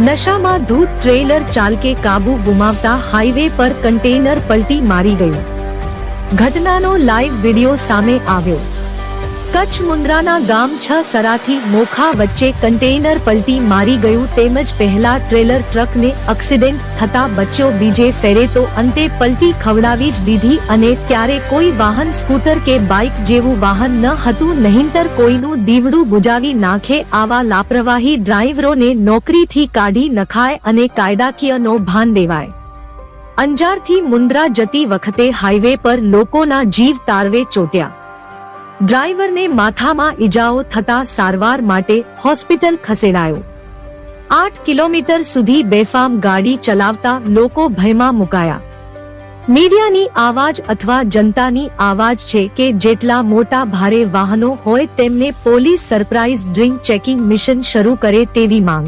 નશામાં ધૂત ટ્રેલર ચાલકે કાબુ ગુમાવતા હાઈવે પર કન્ટેનર પલટી મારી ગયું. ઘટનાનો લાઈવ વિડિયો સામે આવ્યો. કચ્છ મુન્દ્રાના ગામ છ સરાથી મોખા વચ્ચે કન્ટેનર પલટી મારી ગયું તેમજ પહેલા ટ્રેલર ટ્રકને એક્સિડન્ટ થતા બચ્યો બીજે ફેરે તો અંતે પલટી ખવડાવી જ દીધી અને ત્યારે કોઈ વાહન, સ્કૂટર કે બાઇક જેવું વાહન ન હતું, નહીંતર કોઈનું દીવડું બુજાવી નાખે આવા લાપરવાહી ડ્રાઈવરોને નોકરીથી કાઢી નખાય અને કાયદાકીયનો ભાન દેવાય. અંજારથી મુન્દ્રા જતી વખતે હાઈવે પર લોકોના જીવ તાળવે ચોટ્યા. ડ્રાઈવરને માથામાં ઈજાઓ થતા સારવાર માટે હોસ્પિટલ ખસેડાયો. આઠ કિલોમીટર સુધી બેફામ ગાડી ચલાવતા લોકો ભયમાં મુકાયા. મીડિયાની આવાજ અથવા જનતાની આવાજ છે કે જેટલા મોટા ભારે વાહનો હોય તેમને police surprise drink checking mission શરૂ કરે તેવી માંગ.